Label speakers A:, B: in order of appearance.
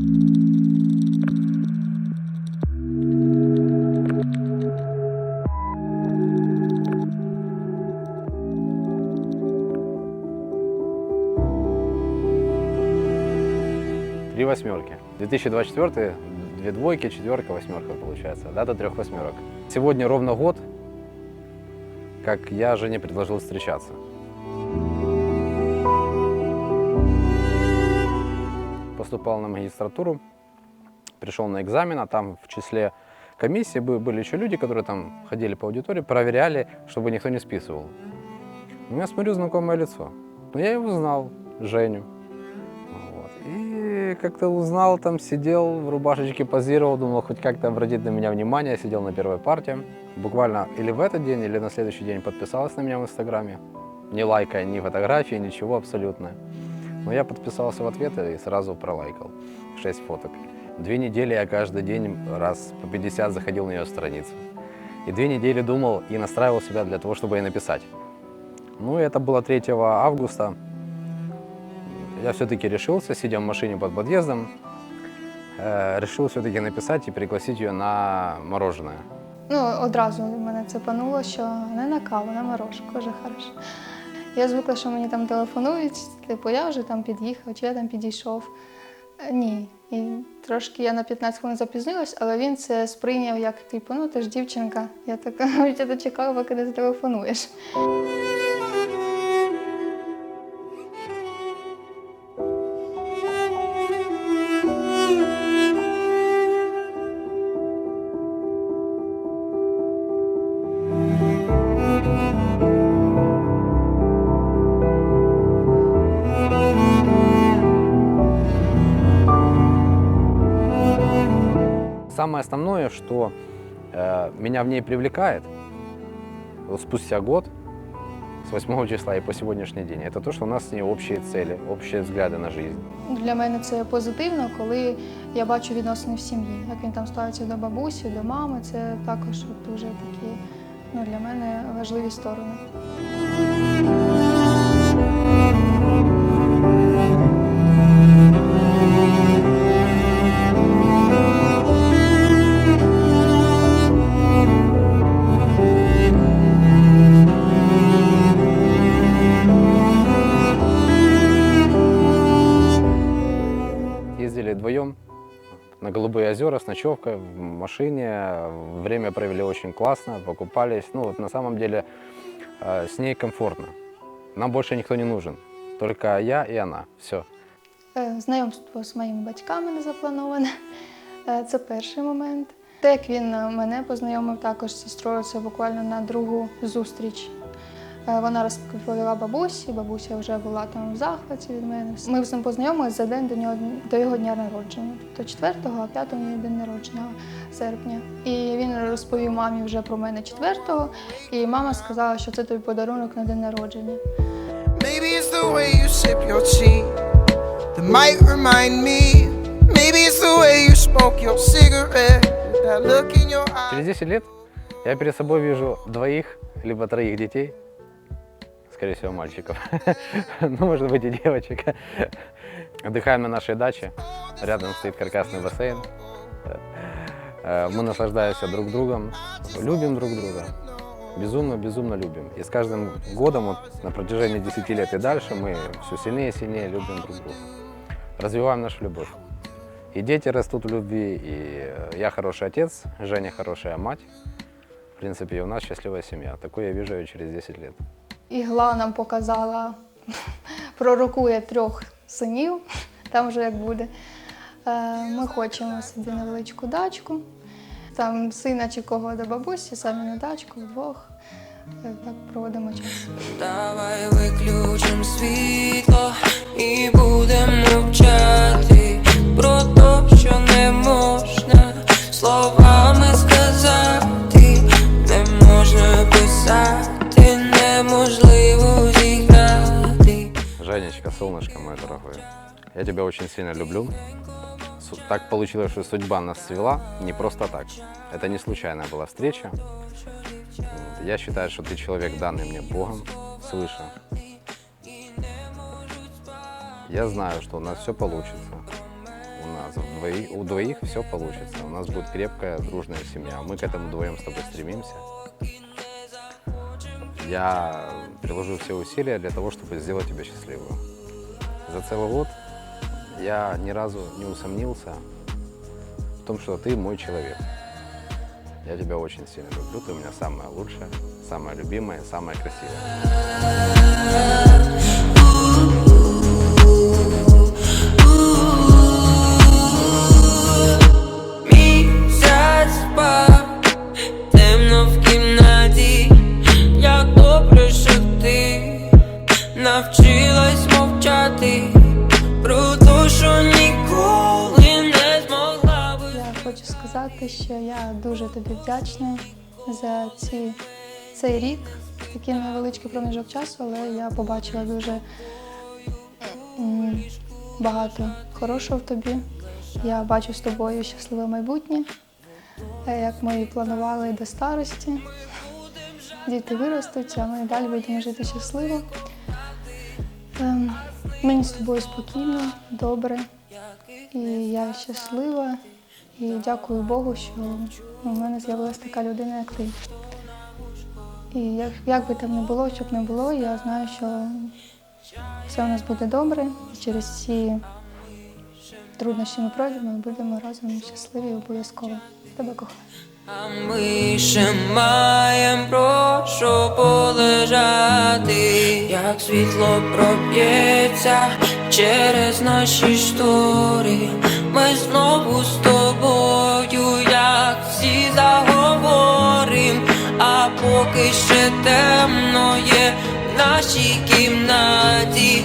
A: Три восьмерки. 2024 две двойки, четверка, восьмерка получается. Дата трех восьмерок. Сегодня ровно год, как я жене предложил встречаться. Поступал на магистратуру, пришел на экзамен, а там в числе комиссии бы- были еще люди, которые там ходили по аудитории, проверяли, чтобы никто не списывал. Ну, я смотрю, знакомое лицо. Но я его знал, Женю. Вот. И как-то узнал, там сидел, в рубашечке позировал, думал, хоть как-то обратить на меня внимание, сидел на первой партии. Буквально или в этот день, или на следующий день подписалась на меня в Инстаграме. Не лайкая ни фотографии, ничего абсолютно. Но я подписался в ответ и сразу пролайкал. Шесть фоток. Две недели я каждый день раз по 50 заходил на ее страницу. И две недели думал и настраивал себя для того, чтобы ей написать. Ну, и это было 3 августа. Я все-таки решился, сидя в машине под подъездом, э, решил все-таки написать и пригласить ее на мороженое.
B: Ну, одразу мене це пануло, що не на каву, на морожку, вже хорошо. Я звикла, що мені там телефонують, типу, я вже там під'їхав, чи я там підійшов. Е, Ні. І трошки я на 15 хвилин запізнилась, але він це сприйняв як типу, ну ти ж дівчинка. Я така, я дочекала, поки ти зателефонуєш.
A: Самое основное, что э, меня в ней привлекает вот спустя год, с 8 числа и по сегодняшний день, это то, что у нас с ней общие цели, общие взгляды на жизнь.
B: Для мене це позитивно, коли я бачу відносини в сім'ї. Як він там ставиться до бабусі, до мами, це також от дуже такі ну, для мене важливі сторони.
A: Вдвоем на Голубые озера с ночевкой в машине. Время провели очень классно, покупались. Ну, вот на самом деле э, с ней комфортно. Нам больше никто не нужен. Только я и она. Все.
B: Е, Знайомство з моїми батьками не заплановане. Е, Це перший момент. Те, як він е, мене познайомив також з сестрою, це буквально на другу зустріч. Е, Вона розповіла бабусі, бабуся вже була там в захваті від мене. Ми з ним познайомилися за день до нього до його дня народження, тобто 4-го, а 5-го мій день народження серпня. І він розповів мамі вже про мене 4-го, і мама сказала, що це тобі подарунок на день народження.
C: Maybe it's the way you sip your tea that might remind me. Maybe it's the way you smoke your cigarette that look in your eye.
A: Через 10 лет я перед собой вижу двоих либо троих детей, скорее всего, мальчиков, ну, может быть, и девочек. Отдыхаем на нашей даче, рядом стоит каркасный бассейн. Э, Мы наслаждаемся друг другом, любим друг друга, безумно-безумно любим. И с каждым годом, вот, на протяжении 10 лет и дальше, мы все сильнее и сильнее любим друг друга. Развиваем нашу любовь. И дети растут в любви, и э, я хороший отец, Женя хорошая мать. В принципе, и у нас счастливая семья. Такой я вижу ее через 10 лет.
B: Ігла нам показала, пророкує трьох синів, там вже як буде. Е, Ми хочемо собі невеличку дачку. Там сина чи кого до бабусі, самі на дачку вдвох. Е, Так проводимо час.
D: Давай виключимо світло і зіграти.
A: Женечка, солнышко мое дорогое, я тебя очень сильно люблю. Так получилось, что судьба нас свела не просто так. Это не случайная была встреча. Я считаю, что ты человек, данный мне Богом свыше. Я знаю, что у нас все получится. У нас вдвои- у двоих все получится. У нас будет крепкая, дружная семья. Мы к этому вдвоем с тобой стремимся. Я приложу все усилия для того, чтобы сделать тебя счастливую. За целый год я ни разу не усомнился в том, что ты мой человек. Я тебя очень сильно люблю, ты у меня самая лучшая, самая любимая, самая красивая.
D: Що
B: я дуже тобі вдячна за ці, цей рік, такий невеличкий проміжок часу, але я побачила дуже багато хорошого в тобі. Я бачу з тобою щасливе майбутнє, е, як ми і планували до старості. Діти виростуть, а ми далі будемо жити щасливо. Ем, Мені з тобою спокійно, добре. І я щаслива і дякую Богу, що у мене з'явилася така людина, як ти. І як, як би там не було, щоб не було, я знаю, що все у нас буде добре. І через ці труднощі ми пройдемо і будемо разом щасливі обов'язково. Тебе кохаю.
D: А ми ще маєм про що полежати, як світло проб'ється через наші штори. Ми знову з тобою, як всі заговорим, а поки ще темно є в нашій кімнаті.